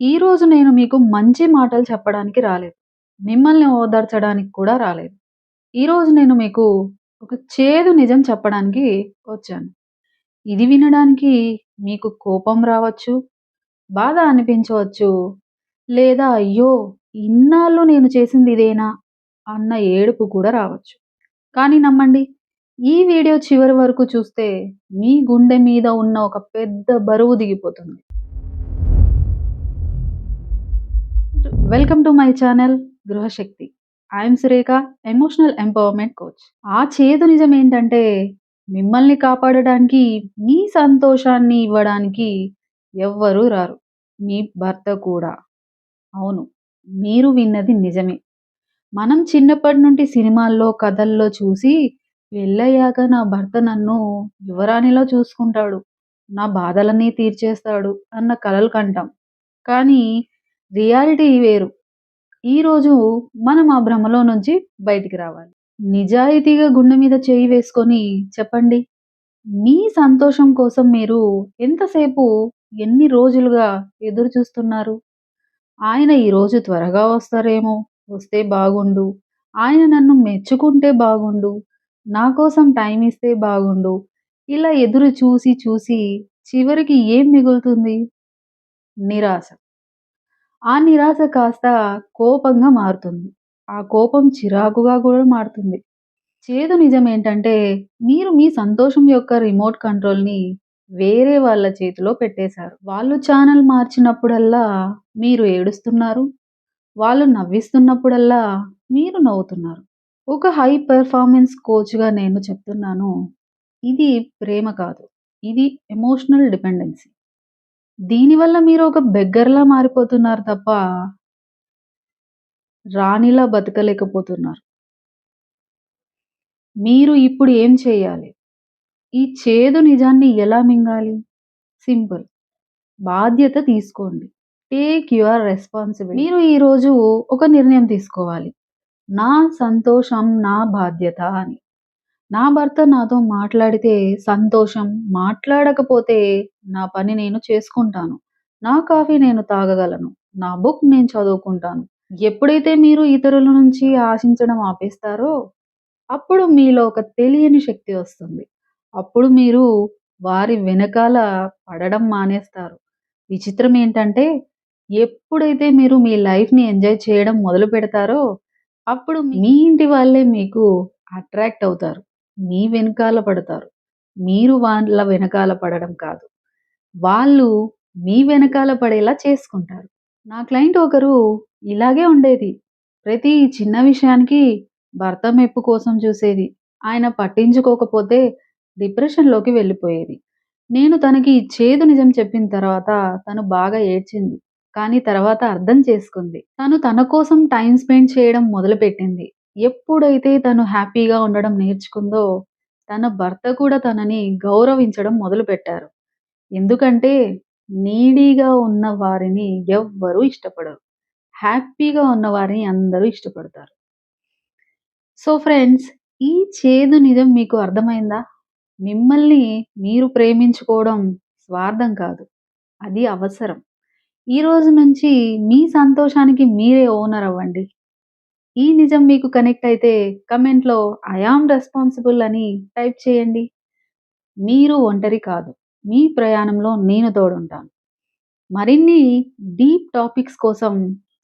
ఈరోజు నేను మీకు మంచి మాటలు చెప్పడానికి రాలేదు. మిమ్మల్ని ఓదార్చడానికి కూడా రాలేదు. ఈరోజు నేను మీకు ఒక చేదు నిజం చెప్పడానికి వచ్చాను. ఇది వినడానికి మీకు కోపం రావచ్చు, బాధ అనిపించవచ్చు, లేదా అయ్యో! ఇన్నాళ్ళు నేను చేసింది ఇదేనా అన్న ఏడుపు కూడా రావచ్చు. కానీ నమ్మండి ఈ వీడియో చివరి వరకు చూస్తే మీ గుండె మీద ఉన్న ఒక పెద్ద బరువు దిగిపోతుంది. Welcome to my channel Gruhashakti. I'm Surekha emotional empowerment coach. ఆ చేదు నిజం ఏంటంటే మిమ్మల్ని కాపాడడానికి, మీ సంతోషాన్ని ఇవ్వడానికి ఎవ్వరూ రారు. మీ భర్త కూడా. అవును. మీరు విన్నది నిజమే. మనం చిన్నప్పటి నుండి సినిమాల్లో, కథల్లో చూసి పెళ్ళయ్యాక నా భర్త నన్ను యువరాణిలో చూసుకుంటాడు, నా బాధలన్నీ తీర్చేస్తాడు అన్న కలలు కంటాం. కానీ రియాలిటీ వేరు. ఈరోజు మనం ఆ భ్రమలో నుంచి బయటికి రావాలి. నిజాయితీగా గుండె మీద చేయి వేసుకొని చెప్పండి. మీ సంతోషం కోసం మీరు ఎంతసేపు, ఎన్ని రోజులుగా ఎదురు చూస్తున్నారు? ఆయన ఈరోజు త్వరగా వస్తారేమో, వస్తే బాగుండు, ఆయన నన్ను మెచ్చుకుంటే బాగుండు, నా కోసం టైం ఇస్తే బాగుండు, ఇలా ఎదురు చూసి చూసి చివరికి ఏం మిగులుతుంది? నిరాశ. ఆ నిరాశ కాస్త కోపంగా మారుతుంది. ఆ కోపం చిరాకుగా కూడా మారుతుంది. చేదు నిజం ఏంటంటే మీరు మీ సంతోషం యొక్క రిమోట్ కంట్రోల్‌ని వేరే వాళ్ళ చేతిలో పెట్టేశారు. వాళ్ళు ఛానల్ మార్చినప్పుడల్లా మీరు ఏడుస్తున్నారు. వాళ్ళు నవ్విస్తున్నప్పుడల్లా మీరు నవ్వుతున్నారు. ఒక హై పెర్ఫార్మెన్స్ కోచ్‌గా నేను చెప్తున్నాను. ఇది ప్రేమ కాదు. ఇది ఎమోషనల్ డిపెండెన్సీ. దీనివల్ల మీరు ఒక బెగ్గర్‌లా మారిపోతున్నారు తప్ప రాణిలా బతకలేకపోతున్నారు. మీరు ఇప్పుడు ఏం చేయాలి? ఈ చేదు నిజాన్ని ఎలా మింగాలి? సింపుల్. బాధ్యత తీసుకోండి. Take your responsibility. మీరు ఈరోజు ఒక నిర్ణయం తీసుకోవాలి. నా సంతోషం నా బాధ్యత అని. నా భర్త నాతో మాట్లాడితే సంతోషం, మాట్లాడకపోతే నా పని నేను చేసుకుంటాను. నా కాఫీ నేను తాగగలను. నా బుక్ నేను చదువుకుంటాను. ఎప్పుడైతే మీరు ఇతరుల నుంచి ఆశించడం ఆపేస్తారో అప్పుడు మీలో ఒక తెలియని శక్తి వస్తుంది. అప్పుడు మీరు వారి వెనకాల పడడం మానేస్తారు. విచిత్రం ఏంటంటే ఎప్పుడైతే మీరు మీ లైఫ్‌ని ఎంజాయ్ చేయడం మొదలు పెడతారో అప్పుడు మీ ఇంటి వాళ్ళే మీకు అట్రాక్ట్ అవుతారు. మీ వెనకాల పడతారు. మీరు వాళ్ళ వెనకాల పడడం కాదు. వాళ్ళు మీ వెనకాల పడేలా చేసుకుంటారు. నా క్లయింట్ ఒకరు ఇలాగే ఉండేది. ప్రతి చిన్న విషయానికి భర్త మెప్పు కోసం చూసేది. ఆయన పట్టించుకోకపోతే డిప్రెషన్‌లోకి వెళ్ళిపోయేది. నేను తనకి చేదు నిజం చెప్పిన తర్వాత తను బాగా ఏడ్చింది. కానీ తర్వాత అర్థం చేసుకుంది. తను తన కోసం టైం స్పెండ్ చేయడం మొదలుపెట్టింది. ఎప్పుడైతే తను హ్యాపీగా ఉండడం నేర్చుకుందో తన భర్త కూడా తనని గౌరవించడం మొదలుపెట్టారు. ఎందుకంటే నీడీగా ఉన్న వారిని ఎవ్వరూ ఇష్టపడరు. హ్యాపీగా ఉన్న వారిని అందరూ ఇష్టపడతారు. సో ఫ్రెండ్స్ ఈ చేదు నిజం మీకు అర్థమైందా? మిమ్మల్ని మీరు ప్రేమించుకోవడం స్వార్థం కాదు. అది అవసరం. ఈరోజు నుంచి మీ సంతోషానికి మీరే ఓనర్ అవ్వండి. ఈ నిజం మీకు కనెక్ట్ అయితే కమెంట్‌లో ఐ యామ్ రెస్పాన్సిబుల్ అని టైప్ చేయండి. మీరు ఒంటరి కాదు. మీ ప్రయాణంలో నేను తోడుంటాను. మరిన్ని డీప్ టాపిక్స్ కోసం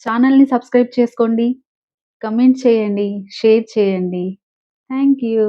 ఛానల్ని సబ్స్క్రైబ్ చేసుకోండి. కమెంట్ చేయండి. షేర్ చేయండి. Thank you.